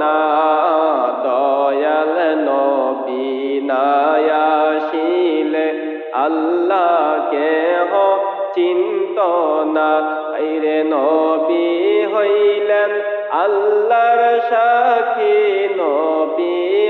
না দয়াল নবী নায়াশিলে আল্লাহকে চিন্ত না রে নবী হইলেন আল্লাহর সাক্ষী নবী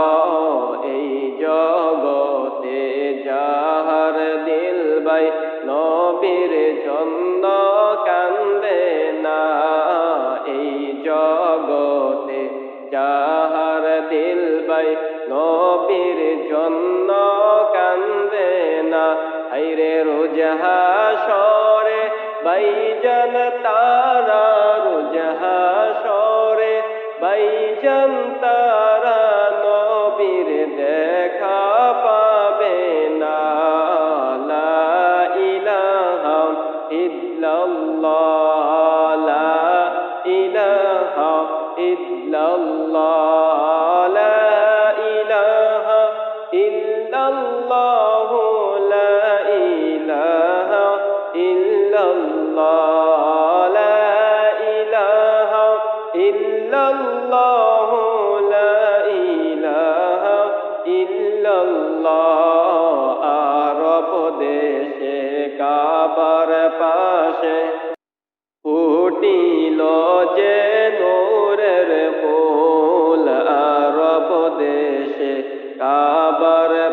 এই রোজহা সরে বাইজান তারা যাহা সরে বাইজান তারা নবীর দেখা পাবে না। ইলাহা ইল্লাল্লাহ। ইল্লাল্লাহ লা ইলাহা ইল্লাল্লাহ আরব দেশে কাবার পাশে ফুটিল যে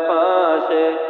পাশে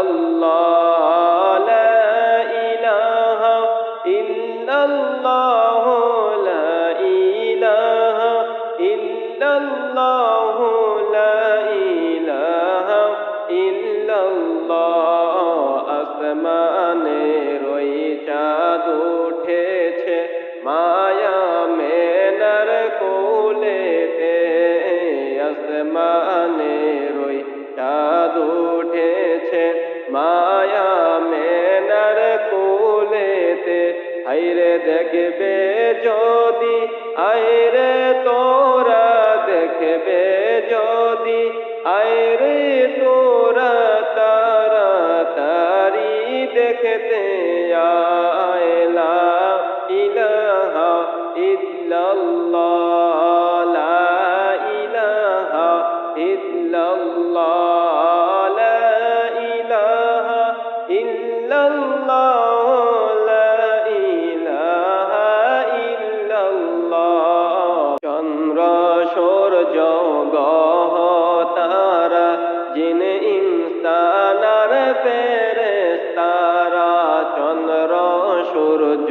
الله لا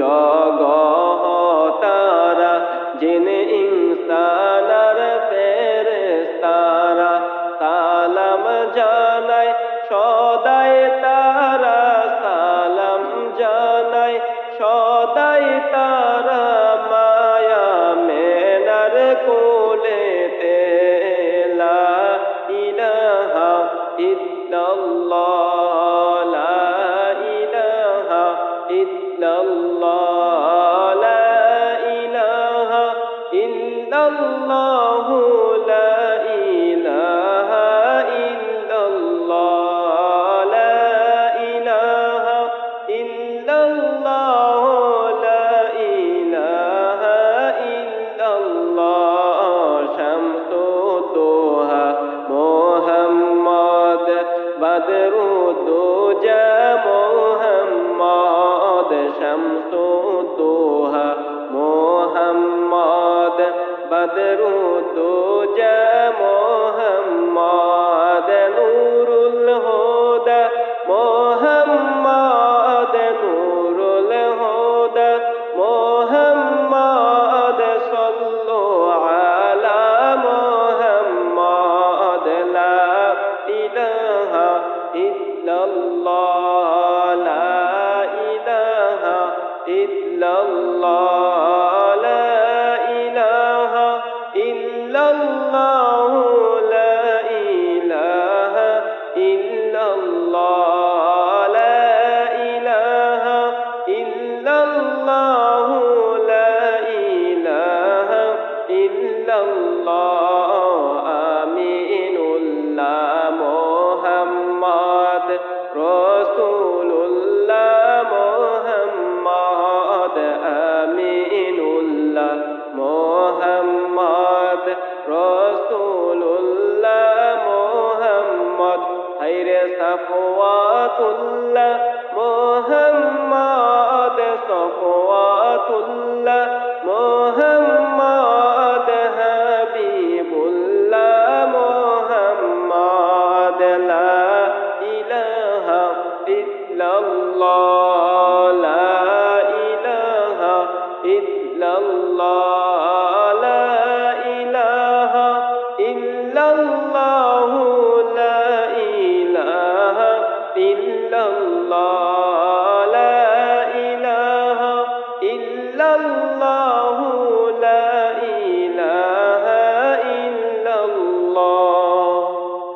জয় বাদরু দো যা রসুল্লাহ মোহাম্মদ আমিনুল্লাহ মোহাম্মদ রসুল্লাহ মোহাম্মদ হাইরে সফওয়াতুল্লাহ মোহাম্মদ সফওয়াতুল্লাহ মোহাম্মদ